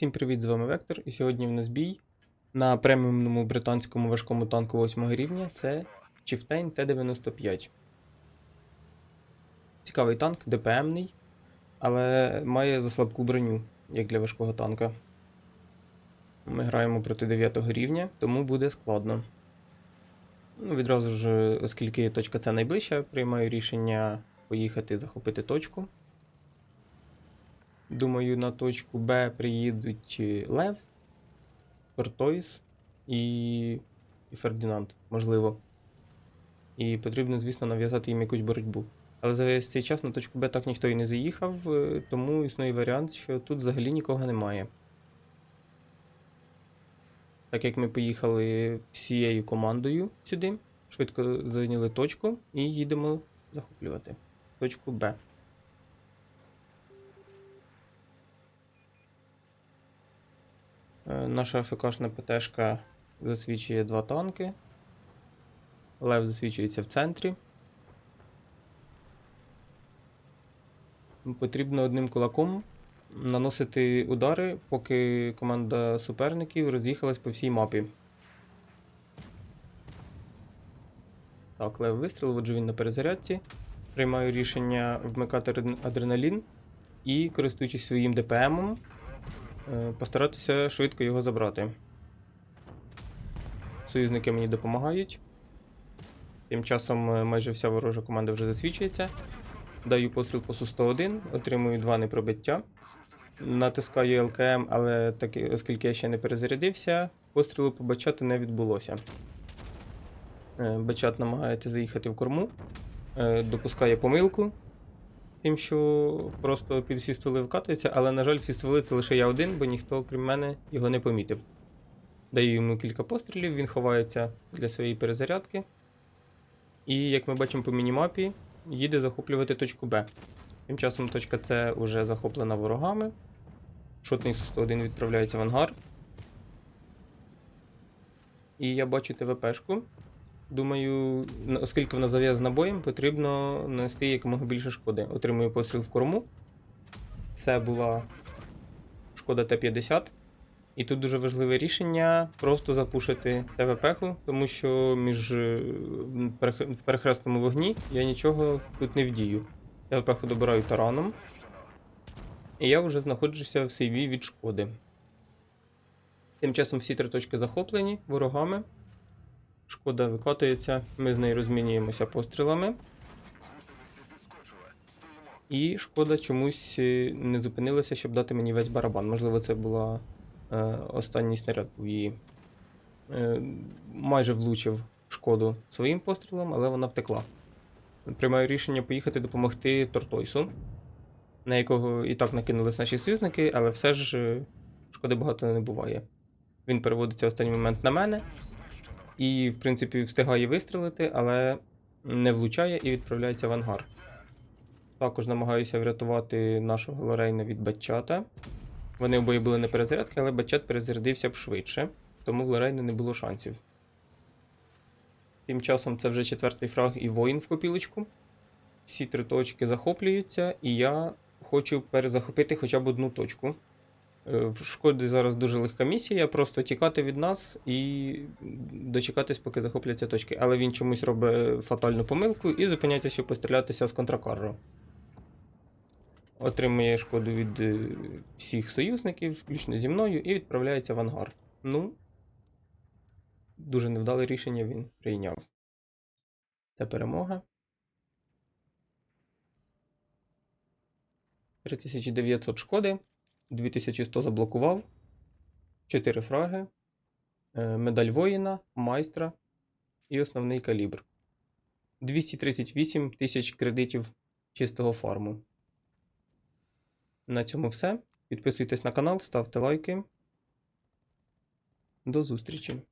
Всім привіт, з вами Вектор, і сьогодні в нас бій на преміумному британському важкому танку 8 рівня це Chieftain T-95. Цікавий танк, ДПМний, але має заслабку броню, як для важкого танка. Ми граємо проти 9 рівня, тому буде складно. Ну, відразу ж, оскільки точка С найближча, приймаю рішення поїхати захопити точку. Думаю, на точку Б приїдуть е, Лев, Тортойс і, і Фердинанд, можливо. І потрібно, звісно, нав'язати їм якусь боротьбу. Але за весь цей час на точку Б так ніхто і не заїхав, е, тому існує варіант, що тут взагалі нікого немає. Так як ми поїхали всією командою сюди, швидко зайняли точку і їдемо захоплювати точку Б. Наша АФКшна ПТшка засвічує два танки. Лев засвічується в центрі. Потрібно одним кулаком наносити удари, поки команда суперників роз'їхалась по всій мапі. Так, лев вистрілив, отже він на перезарядці. Приймаю рішення вмикати адреналін і, користуючись своїм ДПМом, е, постаратися швидко його забрати. Союзники мені допомагають. Тим часом е, майже вся ворожа команда вже засвічується. Даю постріл по Су-101, отримую два непробиття. Натискаю ЛКМ, але таки, оскільки я ще не перезарядився, пострілу по бачату не відбулося. Е, Бачат намагається заїхати в корму, е, допускає помилку, тим, що просто під всі стволи вкатується, але, на жаль, всі стволи це лише я один, бо ніхто, крім мене, його не помітив. Даю йому кілька пострілів, він ховається для своєї перезарядки. І, як ми бачимо по мінімапі, їде захоплювати точку Б. Тим часом точка С вже захоплена ворогами. Шотний Су-101 відправляється в ангар. І я бачу ТВПшку. Думаю, оскільки вона зав'язана боєм, потрібно нанести якомога більше шкоди. Отримую постріл в корму. Це була шкода Т-50. І тут дуже важливе рішення просто запушити ТВП-ху, тому що між е, в перехресному вогні я нічого тут не вдію. ТВП-ху добираю тараном. І я вже знаходжуся в сейві від шкоди. Тим часом всі три точки захоплені ворогами. Шкода викотується, ми з нею розмінюємося пострілами. І шкода чомусь е, не зупинилася, щоб дати мені весь барабан. Можливо, це була е, останній снаряд був її. Е, майже влучив шкоду своїм пострілом, але вона втекла. Приймаю рішення поїхати допомогти Тортойсу, на якого і так накинулись наші союзники, але все ж е, шкоди багато не буває. Він переводиться в останній момент на мене і, в принципі, встигає вистрелити, але не влучає і відправляється в ангар. Також намагаюся врятувати нашого Лорейна від Батчата. Вони обоє були на перезарядки, але Батчат перезарядився б швидше, тому в Лорейна не було шансів. Тим часом це вже четвертий фраг і воїн в копілочку. Всі три точки захоплюються, і я хочу перезахопити хоча б одну точку. Е, В шкоди зараз дуже легка місія, просто тікати від нас і дочекатись, поки захопляться точки. Але він чомусь робить фатальну помилку і зупиняється, щоб пострілятися з контракарру. Отримує шкоду від е, всіх союзників, включно зі мною, і відправляється в ангар. Ну, дуже невдале рішення він прийняв. Це перемога. 3900 шкоди. 2100 заблокував. 4 фраги. е, Медаль воїна, майстра і основний калібр. 238 тисяч кредитів чистого фарму. На цьому все. Підписуйтесь на канал, ставте лайки. До зустрічі!